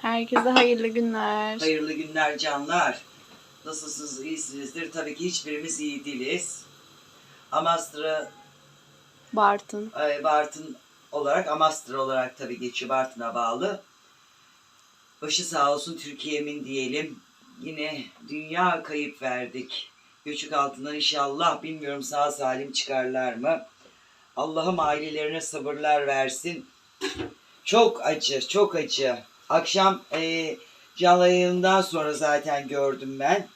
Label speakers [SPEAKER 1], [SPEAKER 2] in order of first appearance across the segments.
[SPEAKER 1] Herkese hayırlı günler.
[SPEAKER 2] Hayırlı günler canlar. Nasılsınız? İyisinizdir. Tabii ki hiçbirimiz iyi değiliz. Amastra,
[SPEAKER 1] Bartın.
[SPEAKER 2] e, Bartın olarak Amastra olarak tabii geçiyor. Bartın'a bağlı. Başı sağ olsun Türkiye'min diyelim. Yine dünya kayıp verdik. Göçük altından inşallah bilmiyorum sağ salim çıkarlar mı? Allah'ım ailelerine sabırlar versin. Çok acı, çok acı. Akşam e, canlı yayından sonra zaten gördüm ben.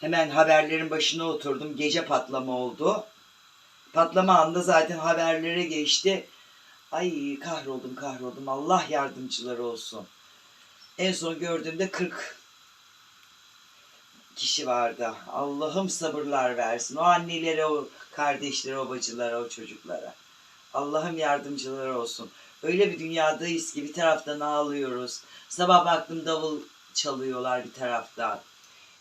[SPEAKER 2] Hemen haberlerin başına oturdum. Gece patlama oldu. Patlama anda zaten haberlere geçti. Ay kahroldum kahroldum. Allah yardımcıları olsun. En son gördüğümde 40 kişi vardı. Allah'ım sabırlar versin. O annelere, o kardeşlere, o bacılara, o çocuklara. Allah'ım yardımcıları olsun. Öyle bir dünyadayız ki bir taraftan ağlıyoruz. Sabah baktım davul çalıyorlar bir taraftan.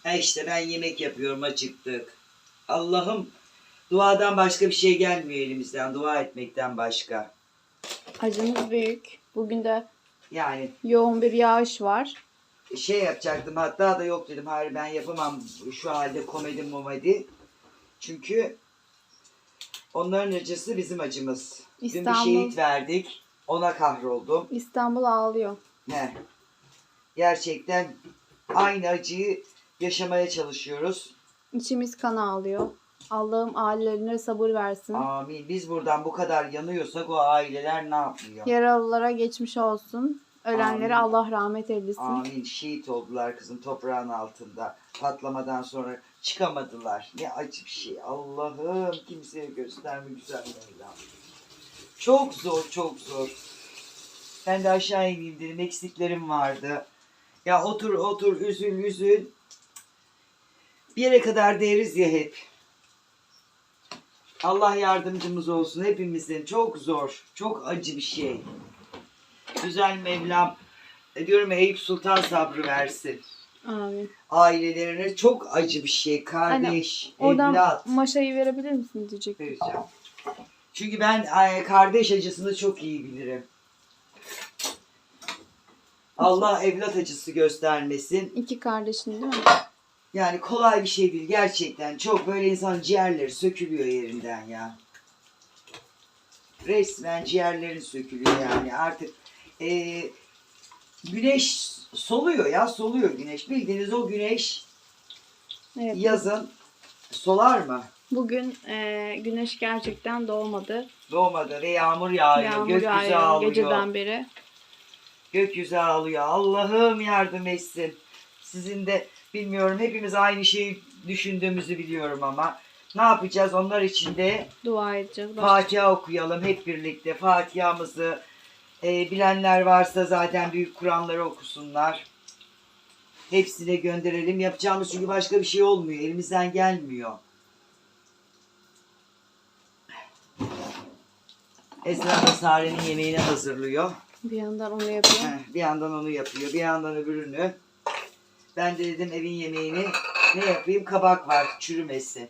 [SPEAKER 2] E işte ben yemek yapıyorum acıktık. Allah'ım duadan başka bir şey gelmiyor elimizden. Dua etmekten başka.
[SPEAKER 1] Acımız büyük. Bugün de
[SPEAKER 2] Yani
[SPEAKER 1] yoğun bir yağış var.
[SPEAKER 2] şey yapacaktım hatta da yok dedim. Hayır ben yapamam şu halde komedi momedi. Çünkü onların acısı bizim acımız. Dün bir
[SPEAKER 1] İstanbul-
[SPEAKER 2] şehit verdik. Ona kahroldum.
[SPEAKER 1] İstanbul ağlıyor.
[SPEAKER 2] Ne? Gerçekten aynı acıyı yaşamaya çalışıyoruz.
[SPEAKER 1] İçimiz kan ağlıyor. Allah'ım ailelerine sabır versin.
[SPEAKER 2] Amin. Biz buradan bu kadar yanıyorsak o aileler ne yapıyor?
[SPEAKER 1] Yaralılara geçmiş olsun. Ölenlere
[SPEAKER 2] Amin.
[SPEAKER 1] Allah rahmet eylesin.
[SPEAKER 2] Amin. Şehit oldular kızım toprağın altında. Patlamadan sonra çıkamadılar. Ne acı bir şey. Allah'ım kimseye gösterme güzel Mevlam. Çok zor, çok zor. Ben de aşağı ineyim dedim. Eksiklerim vardı. Ya otur otur üzül üzül. Bir yere kadar deriz ya hep. Allah yardımcımız olsun hepimizin. Çok zor. Çok acı bir şey. Güzel Mevlam e, diyorum Eyüp Sultan sabrı versin.
[SPEAKER 1] Amin.
[SPEAKER 2] Ailelerine çok acı bir şey. Kardeş,
[SPEAKER 1] Oradan
[SPEAKER 2] evlat.
[SPEAKER 1] maşayı verebilir misin diyecek.
[SPEAKER 2] Vereceğim. Çünkü ben ay, kardeş acısını çok iyi bilirim. Allah evlat acısı göstermesin.
[SPEAKER 1] İki kardeşin değil mi?
[SPEAKER 2] Yani kolay bir şey değil gerçekten. Çok böyle insan ciğerleri sökülüyor yerinden ya. Resmen ciğerlerin sökülüyor yani. Artık e, güneş soluyor ya soluyor güneş. Bildiğiniz o güneş
[SPEAKER 1] Evet.
[SPEAKER 2] yazın solar mı?
[SPEAKER 1] Bugün e, güneş gerçekten doğmadı.
[SPEAKER 2] Doğmadı ve yağmur yağıyor.
[SPEAKER 1] Yağmur
[SPEAKER 2] gökyüzü
[SPEAKER 1] yağıyor
[SPEAKER 2] ağlıyor.
[SPEAKER 1] geceden beri.
[SPEAKER 2] Gökyüzü ağlıyor. Allah'ım yardım etsin. Sizin de bilmiyorum hepimiz aynı şeyi düşündüğümüzü biliyorum ama ne yapacağız onlar için de
[SPEAKER 1] Dua edeceğiz.
[SPEAKER 2] Fatiha okuyalım hep birlikte. Fatiha'mızı e, bilenler varsa zaten büyük Kur'anları okusunlar. Hepsine gönderelim. Yapacağımız çünkü başka bir şey olmuyor. Elimizden gelmiyor. Esra da Sare'nin yemeğini hazırlıyor.
[SPEAKER 1] bir yandan onu yapıyor.
[SPEAKER 2] Heh, bir yandan onu yapıyor, bir yandan öbürünü. Ben de dedim evin yemeğini ne yapayım? Kabak var, çürümesin.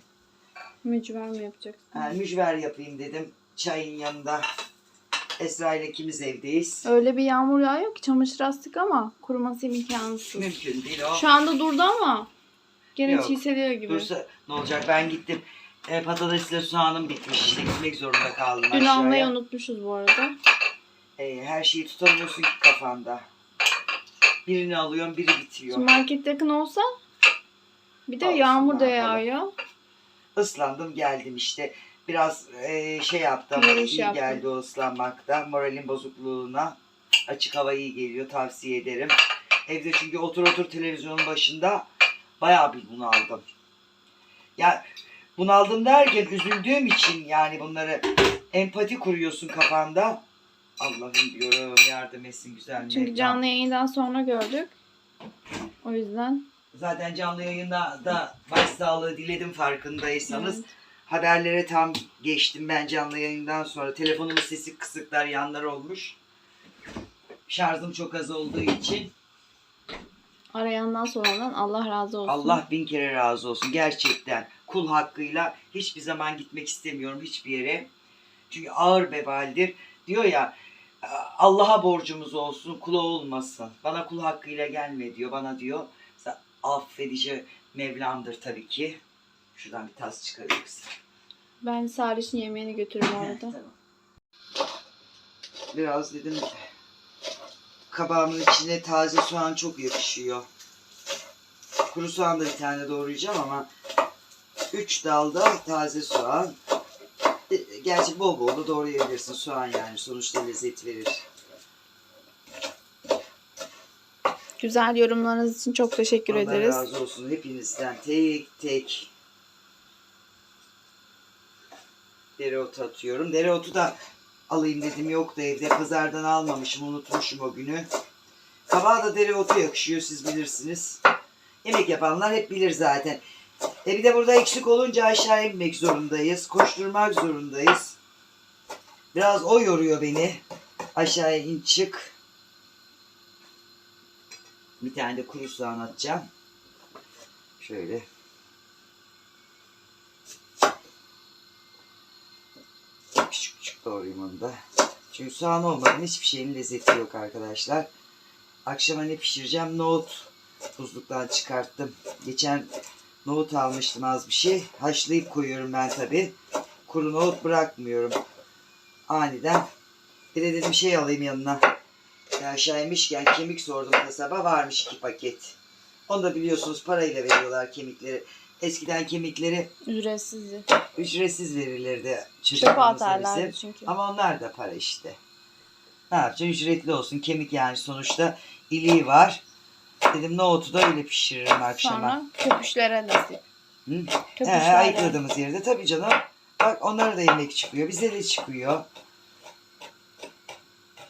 [SPEAKER 1] Mücver mi yapacaksın?
[SPEAKER 2] Ha, mücver yapayım dedim. Çayın yanında. Esra ile ikimiz evdeyiz.
[SPEAKER 1] Öyle bir yağmur yağıyor ki çamaşır astık ama kuruması imkansız.
[SPEAKER 2] Mümkün değil o.
[SPEAKER 1] Şu anda durdu ama gene
[SPEAKER 2] Yok.
[SPEAKER 1] çiğseliyor gibi.
[SPEAKER 2] Dursa ne olacak? Ben gittim. E, patatesle soğanım bitmiş. İşte gitmek zorunda kaldım
[SPEAKER 1] Dün
[SPEAKER 2] aşağıya.
[SPEAKER 1] almayı unutmuşuz bu arada.
[SPEAKER 2] E, her şeyi tutamıyorsun ki kafanda. Birini alıyorum, biri bitiyor.
[SPEAKER 1] Şimdi market yakın olsa bir de
[SPEAKER 2] Olsun,
[SPEAKER 1] yağmur da
[SPEAKER 2] yapalım.
[SPEAKER 1] yağıyor.
[SPEAKER 2] Islandım geldim işte. Biraz e, şey yaptım.
[SPEAKER 1] Yürüyüş
[SPEAKER 2] iyi
[SPEAKER 1] yaptın.
[SPEAKER 2] geldi o ıslanmakta. Moralin bozukluğuna. Açık hava iyi geliyor. Tavsiye ederim. Evde çünkü otur otur televizyonun başında bayağı bir bunaldım. Ya bunaldım derken üzüldüğüm için yani bunları empati kuruyorsun kafanda. Allah'ım diyorum yardım etsin güzel
[SPEAKER 1] Çünkü
[SPEAKER 2] Mevlam.
[SPEAKER 1] canlı yayından sonra gördük. O yüzden
[SPEAKER 2] Zaten canlı yayında da başsağlığı diledim farkındaysanız.
[SPEAKER 1] Evet.
[SPEAKER 2] Haberlere tam geçtim ben canlı yayından sonra. Telefonumun sesi kısıklar yanlar olmuş. Şarjım çok az olduğu için
[SPEAKER 1] arayandan sorandan Allah razı olsun.
[SPEAKER 2] Allah bin kere razı olsun. Gerçekten kul hakkıyla hiçbir zaman gitmek istemiyorum hiçbir yere. Çünkü ağır vebaldir. Diyor ya Allah'a borcumuz olsun, kula olmasın. Bana kul hakkıyla gelme diyor. Bana diyor. Affedici Mevlam'dır tabii ki. Şuradan bir tas çıkarıyoruz.
[SPEAKER 1] Ben Salih'in yemeğini götürürüm orada.
[SPEAKER 2] tamam. Biraz dedim kabağımın içine taze soğan çok yakışıyor. Kuru soğan da bir tane doğrayacağım ama 3 dalda taze soğan. E, Gerçi bol bol da doğrayabilirsin soğan yani sonuçta lezzet verir.
[SPEAKER 1] Güzel yorumlarınız için çok teşekkür
[SPEAKER 2] Allah
[SPEAKER 1] ederiz.
[SPEAKER 2] razı olsun hepinizden tek tek. Dereotu atıyorum. Dereotu da alayım dedim yoktu evde. Pazardan almamışım unutmuşum o günü. Kabağa da dereotu yakışıyor siz bilirsiniz. Yemek yapanlar hep bilir zaten. E bir de burada eksik olunca aşağı inmek zorundayız. Koşturmak zorundayız. Biraz o yoruyor beni. Aşağıya in çık. Bir tane de kuru soğan atacağım. Şöyle. Küçük küçük doğrayayım onu da. Çünkü soğan olmadan hiçbir şeyin lezzeti yok arkadaşlar. Akşama ne pişireceğim? Nohut buzluktan çıkarttım. Geçen nohut almıştım az bir şey. Haşlayıp koyuyorum ben tabi. Kuru nohut bırakmıyorum. Aniden. Bir de dedim şey alayım yanına. Ya aşağı inmişken kemik sordum kasaba varmış iki paket. Onu da biliyorsunuz parayla veriyorlar kemikleri. Eskiden kemikleri
[SPEAKER 1] Ücretsizdi.
[SPEAKER 2] ücretsiz verilirdi
[SPEAKER 1] Çöpe atarlardı çünkü.
[SPEAKER 2] Ama onlar da para işte. Ne yapacaksın? Ücretli olsun. Kemik yani sonuçta iliği var. Dedim nohutu da öyle pişiririm akşama.
[SPEAKER 1] Sonra köpüşlere nasip.
[SPEAKER 2] Hı? He, ayıkladığımız yerde tabii canım. Bak onlara da yemek çıkıyor. Bize de çıkıyor.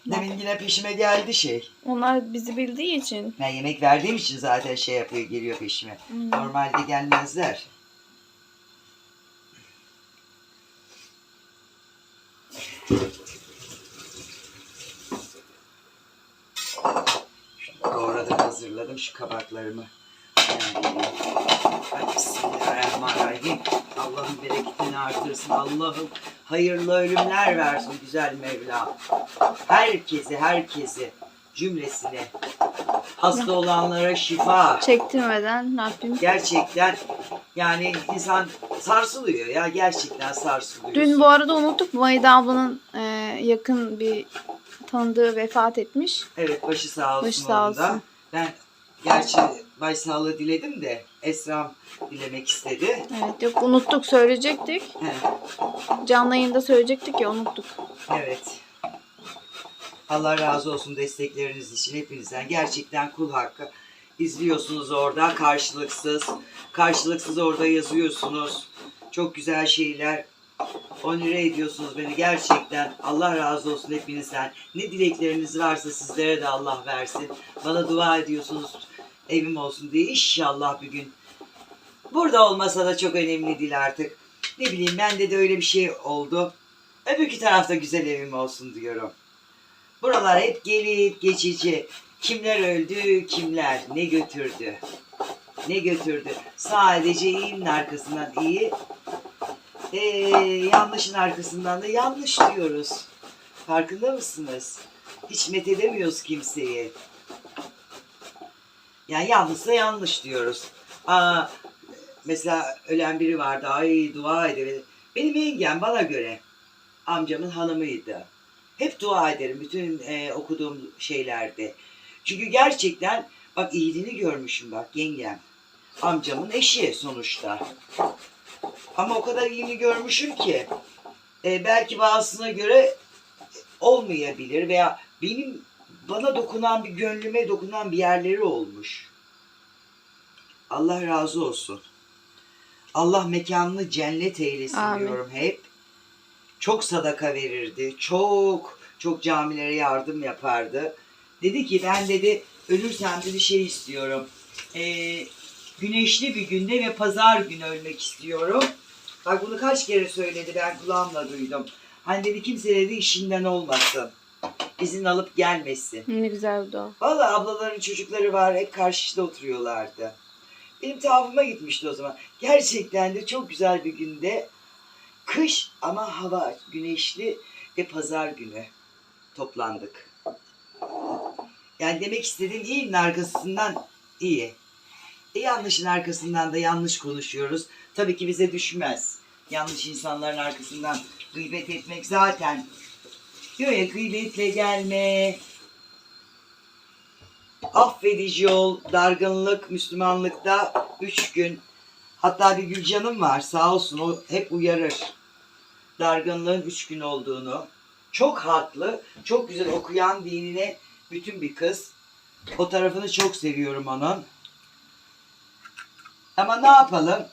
[SPEAKER 2] Demin yine peşime geldi şey.
[SPEAKER 1] Onlar bizi bildiği için.
[SPEAKER 2] Ben yemek verdiğim için zaten şey yapıyor, geliyor peşime.
[SPEAKER 1] Hmm.
[SPEAKER 2] Normalde gelmezler. Hazırladım şu kabaklarımı. Yani, Bismillahirrahmanirrahim. Allah'ın bereketini artırsın. Allah'ım hayırlı ölümler versin güzel Mevla. Herkese, herkese cümlesine hasta olanlara şifa.
[SPEAKER 1] Çektirmeden Rabbim.
[SPEAKER 2] Gerçekten yani insan sarsılıyor ya gerçekten sarsılıyor.
[SPEAKER 1] Dün bu arada unuttuk. Mayda ablanın e, yakın bir tanıdığı vefat etmiş.
[SPEAKER 2] Evet başı sağ olsun
[SPEAKER 1] Başı sağ
[SPEAKER 2] onun da. Ben gerçi başsağlığı diledim de Esram dilemek istedi.
[SPEAKER 1] Evet yok unuttuk söyleyecektik.
[SPEAKER 2] He,
[SPEAKER 1] Canlı yayında söyleyecektik ya unuttuk.
[SPEAKER 2] evet. Allah razı olsun destekleriniz için hepinizden. Gerçekten kul hakkı. İzliyorsunuz orada karşılıksız. Karşılıksız orada yazıyorsunuz. Çok güzel şeyler. Onure ediyorsunuz beni gerçekten. Allah razı olsun hepinizden. Ne dilekleriniz varsa sizlere de Allah versin. Bana dua ediyorsunuz evim olsun diye. İnşallah bir gün. Burada olmasa da çok önemli değil artık. Ne bileyim bende de öyle bir şey oldu. Öbürkü tarafta güzel evim olsun diyorum. Buralar hep gelip geçici. Kimler öldü, kimler ne götürdü. Ne götürdü. Sadece iyinin arkasından iyi, ee, yanlışın arkasından da yanlış diyoruz. Farkında mısınız? Hiç met edemiyoruz kimseyi. Yani yanlışsa yanlış diyoruz. Aa, mesela ölen biri vardı. Ay dua edelim. Benim yengem bana göre amcamın hanımıydı. Hep dua ederim bütün e, okuduğum şeylerde. Çünkü gerçekten bak iyiliğini görmüşüm bak yengem. Amcamın eşi sonuçta. Ama o kadar iyiliğini görmüşüm ki e, belki bazısına göre olmayabilir veya benim bana dokunan bir gönlüme dokunan bir yerleri olmuş. Allah razı olsun. Allah mekanını cennet eylesin
[SPEAKER 1] Amin.
[SPEAKER 2] diyorum hep. Çok sadaka verirdi. Çok çok camilere yardım yapardı. Dedi ki ben dedi ölürsem dedi şey istiyorum. Ee, güneşli bir günde ve pazar günü ölmek istiyorum. Bak bunu kaç kere söyledi ben kulağımla duydum. Hani dedi kimse dedi işinden olmasın. İzin alıp gelmesin.
[SPEAKER 1] Ne güzel dua.
[SPEAKER 2] Valla ablaların çocukları var hep karşıda oturuyorlardı. Benim tuhafıma gitmişti o zaman. Gerçekten de çok güzel bir günde. Kış ama hava güneşli ve pazar günü. toplandık. Yani demek istediğim iyinin arkasından iyi. E yanlışın arkasından da yanlış konuşuyoruz. Tabii ki bize düşmez. Yanlış insanların arkasından gıybet etmek zaten. Diyor ya gıybetle gelme. Affedici ol, dargınlık, Müslümanlıkta üç gün. Hatta bir Gülcan'ım var sağ olsun o hep uyarır. Dargınlığın üç gün olduğunu. Çok haklı, çok güzel okuyan dinine bütün bir kız. O tarafını çok seviyorum onun. Ama ne yapalım?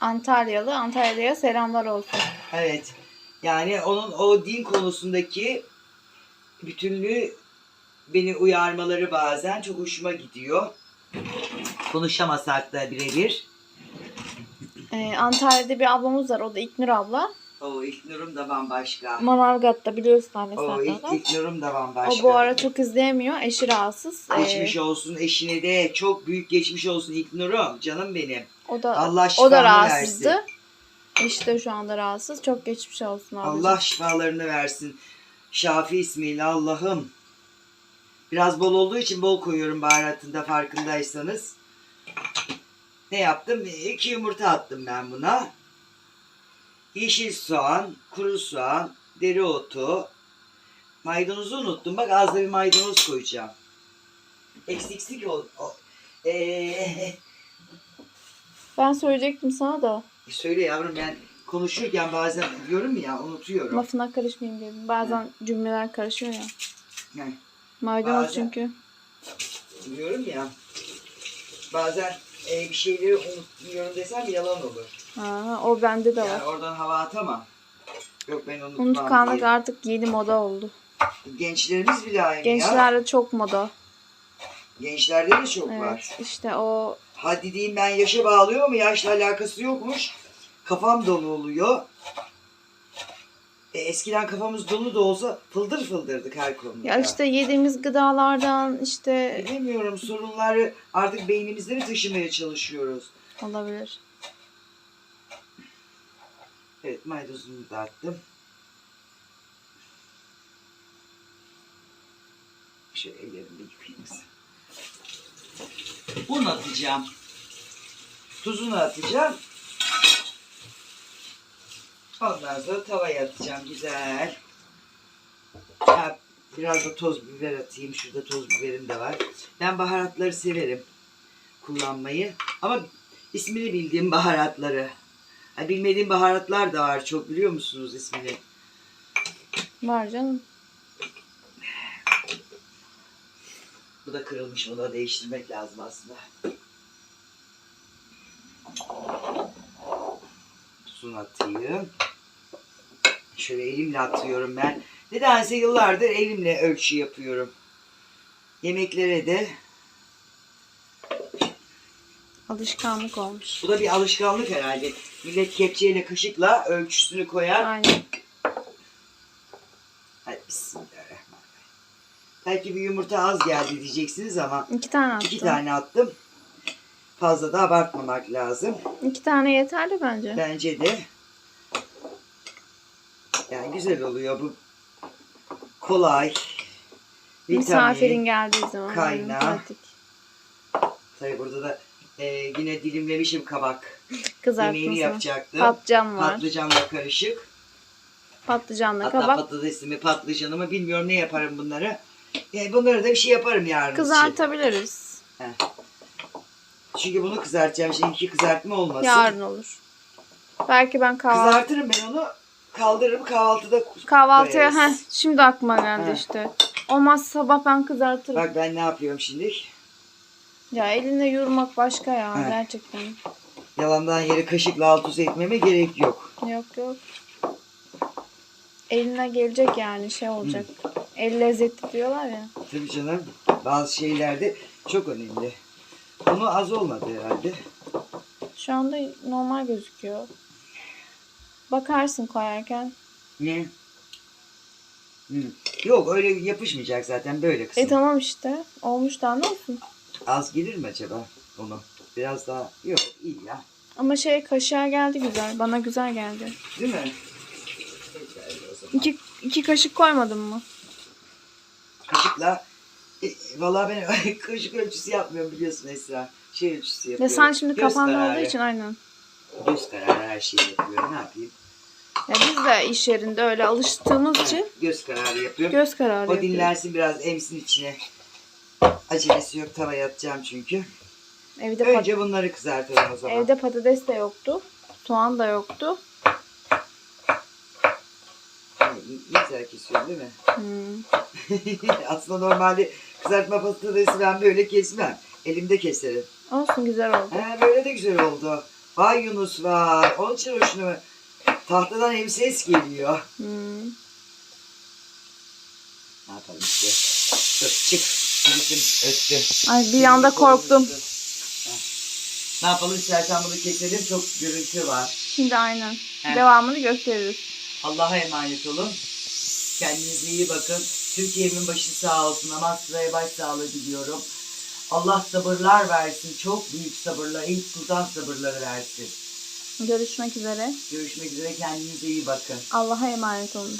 [SPEAKER 1] Antalyalı. Antalya'ya selamlar olsun.
[SPEAKER 2] Evet. Yani onun o din konusundaki bütünlüğü beni uyarmaları bazen çok hoşuma gidiyor. Konuşamasak da birebir.
[SPEAKER 1] Ee, Antalya'da bir ablamız var. O da İknur abla.
[SPEAKER 2] O İlknur'um da bambaşka.
[SPEAKER 1] Manavgat'ta biliyorsun anne
[SPEAKER 2] O
[SPEAKER 1] sen
[SPEAKER 2] İlk,
[SPEAKER 1] zaten.
[SPEAKER 2] İlknur'um da bambaşka.
[SPEAKER 1] O bu ara çok izleyemiyor. Eşi rahatsız. Ee,
[SPEAKER 2] Geçmiş olsun eşine de çok büyük geçmiş olsun İlknur'um. Canım benim.
[SPEAKER 1] o da
[SPEAKER 2] Allah
[SPEAKER 1] o da rahatsızdı.
[SPEAKER 2] versin.
[SPEAKER 1] Eşi de şu anda rahatsız. Çok geçmiş olsun ablacığım.
[SPEAKER 2] Allah şifalarını versin. Şafi ismiyle Allah'ım. Biraz bol olduğu için bol koyuyorum baharatında farkındaysanız. Ne yaptım? İki yumurta attım ben buna. Yeşil soğan, kuru soğan, dereotu. Maydanozu unuttum. Bak az da bir maydanoz koyacağım. Eksiksik ol. o- Ee,
[SPEAKER 1] Ben söyleyecektim sana da.
[SPEAKER 2] söyle yavrum ben konuşurken bazen diyorum ya unutuyorum.
[SPEAKER 1] Lafına karışmayayım dedim. Bazen cümleler karışıyor ya.
[SPEAKER 2] Ne?
[SPEAKER 1] Maydanoz
[SPEAKER 2] Bazen.
[SPEAKER 1] çünkü.
[SPEAKER 2] Diyorum ya bazen e, bir şeyleri unutmuyorum desem yalan olur.
[SPEAKER 1] Ha, o bende de var.
[SPEAKER 2] Yani oradan hava atamam. Yok ben unutmam
[SPEAKER 1] Unutkanlık
[SPEAKER 2] diye.
[SPEAKER 1] artık yeni moda oldu.
[SPEAKER 2] Gençlerimiz bile aynı ya.
[SPEAKER 1] Gençlerde çok moda.
[SPEAKER 2] Gençlerde de çok
[SPEAKER 1] Evet
[SPEAKER 2] var.
[SPEAKER 1] işte o
[SPEAKER 2] Hadi diyeyim ben yaşa bağlıyor mu? Yaşla alakası yokmuş. Kafam dolu oluyor. E, eskiden kafamız dolu da olsa fıldır fıldırdık her konuda.
[SPEAKER 1] ya işte yediğimiz gıdalardan işte
[SPEAKER 2] Bilemiyorum sorunları artık beynimizde mi taşımaya çalışıyoruz?
[SPEAKER 1] olabilir.
[SPEAKER 2] Evet maydanozunu da attım. Şöyle ellerimi yıkayayım. Un atacağım. Tuzunu atacağım. Ondan sonra tavaya atacağım güzel. Ha, biraz da toz biber atayım. Şurada toz biberim de var. Ben baharatları severim kullanmayı. Ama ismini bildiğim baharatları. Ha, bilmediğim baharatlar da var çok biliyor musunuz ismini?
[SPEAKER 1] Var canım.
[SPEAKER 2] Bu da kırılmış onu da değiştirmek lazım aslında. Tuzunu atayım. Şöyle elimle atıyorum ben. Nedense yıllardır elimle ölçü yapıyorum. Yemeklere de
[SPEAKER 1] Alışkanlık olmuş.
[SPEAKER 2] bu da bir alışkanlık herhalde. Millet kepçeyle kaşıkla ölçüsünü koyar.
[SPEAKER 1] Aynen.
[SPEAKER 2] Hadi bismillahirrahmanirrahim. Belki bir yumurta az geldi diyeceksiniz ama
[SPEAKER 1] İki tane attım.
[SPEAKER 2] iki tane attım. Fazla da abartmamak lazım.
[SPEAKER 1] İki tane yeterli bence.
[SPEAKER 2] Bence de. Yani güzel oluyor bu. Kolay.
[SPEAKER 1] Misafirin geldiği zaman.
[SPEAKER 2] kaynağı. Tabii burada da e, yine dilimlemişim kabak. Yemeğini
[SPEAKER 1] Kızartması.
[SPEAKER 2] yapacaktım.
[SPEAKER 1] Patlıcan var.
[SPEAKER 2] Patlıcanla karışık.
[SPEAKER 1] Patlıcanla
[SPEAKER 2] Hatta
[SPEAKER 1] kabak.
[SPEAKER 2] patatesimi, patlıcanımı bilmiyorum ne yaparım bunları. Yani bunları da bir şey yaparım yarın için.
[SPEAKER 1] Kızartabiliriz.
[SPEAKER 2] Çünkü bunu kızartacağım. Şimdi iki kızartma olmasın.
[SPEAKER 1] Yarın olur. Belki ben kahvaltı
[SPEAKER 2] Kızartırım ben onu. Kaldırırım kahvaltıda
[SPEAKER 1] kahvaltıya heh, şimdi aklıma geldi
[SPEAKER 2] Heh.
[SPEAKER 1] işte. Olmaz sabah ben kızartırım.
[SPEAKER 2] Bak ben ne yapıyorum şimdi?
[SPEAKER 1] Ya eline yurmak başka ya
[SPEAKER 2] Heh.
[SPEAKER 1] gerçekten.
[SPEAKER 2] Yalandan yere kaşıkla alt üst etmeme gerek yok.
[SPEAKER 1] Yok yok. Eline gelecek yani şey olacak. El lezzetli diyorlar ya.
[SPEAKER 2] Tabii canım bazı şeylerde çok önemli. Bunu az olmadı herhalde.
[SPEAKER 1] Şu anda normal gözüküyor. Bakarsın koyarken.
[SPEAKER 2] Ne? Yok öyle yapışmayacak zaten böyle kısım.
[SPEAKER 1] E tamam işte. Olmuş daha ne olsun.
[SPEAKER 2] Az gelir mi acaba onu? Biraz daha yok iyi ya.
[SPEAKER 1] Ama şey kaşığa geldi güzel. Bana güzel geldi.
[SPEAKER 2] Değil mi? Pekala o zaman.
[SPEAKER 1] İki, iki kaşık koymadın mı?
[SPEAKER 2] kaşıkla e, Vallahi ben kaşık ölçüsü yapmıyorum biliyorsun Esra. Şey ölçüsü yapıyorum.
[SPEAKER 1] sen şimdi
[SPEAKER 2] Göz kararı.
[SPEAKER 1] olduğu için aynen.
[SPEAKER 2] Göz kararı her şeyi yapıyorum. Ne yapayım?
[SPEAKER 1] Ya biz de iş yerinde öyle alıştığımız için
[SPEAKER 2] Göz kararı yapıyorum.
[SPEAKER 1] göz kararı
[SPEAKER 2] o
[SPEAKER 1] yapıyoruz.
[SPEAKER 2] dinlensin biraz emsin içine. Acelesi yok tavaya atacağım çünkü.
[SPEAKER 1] Evde,
[SPEAKER 2] Önce bunları kızartalım o zaman.
[SPEAKER 1] evde patates de yoktu. Soğan da yoktu.
[SPEAKER 2] Güzel kesiyorum değil mi?
[SPEAKER 1] Hmm.
[SPEAKER 2] Aslında normalde kızartma patatesi ben böyle kesmem. Elimde keserim.
[SPEAKER 1] Olsun güzel oldu.
[SPEAKER 2] He, böyle de güzel oldu. Vay Yunus var. Onun için hoşuna tahtadan hem ses geliyor.
[SPEAKER 1] Hmm.
[SPEAKER 2] Ne yapalım işte. Dur çık. Birikim öttü.
[SPEAKER 1] Ay bir anda korktum.
[SPEAKER 2] Ne yapalım istersen bunu keselim. Çok gürültü var.
[SPEAKER 1] Şimdi aynen.
[SPEAKER 2] Heh.
[SPEAKER 1] Devamını gösteririz.
[SPEAKER 2] Allah'a emanet olun. Kendinize iyi bakın. Türkiye'min başı sağ olsun. Amasra'ya başsağlığı diliyorum. Allah sabırlar versin. Çok büyük sabırlar. İlk sultan sabırları versin.
[SPEAKER 1] Görüşmek üzere.
[SPEAKER 2] Görüşmek üzere. Kendinize iyi bakın.
[SPEAKER 1] Allah'a emanet olun.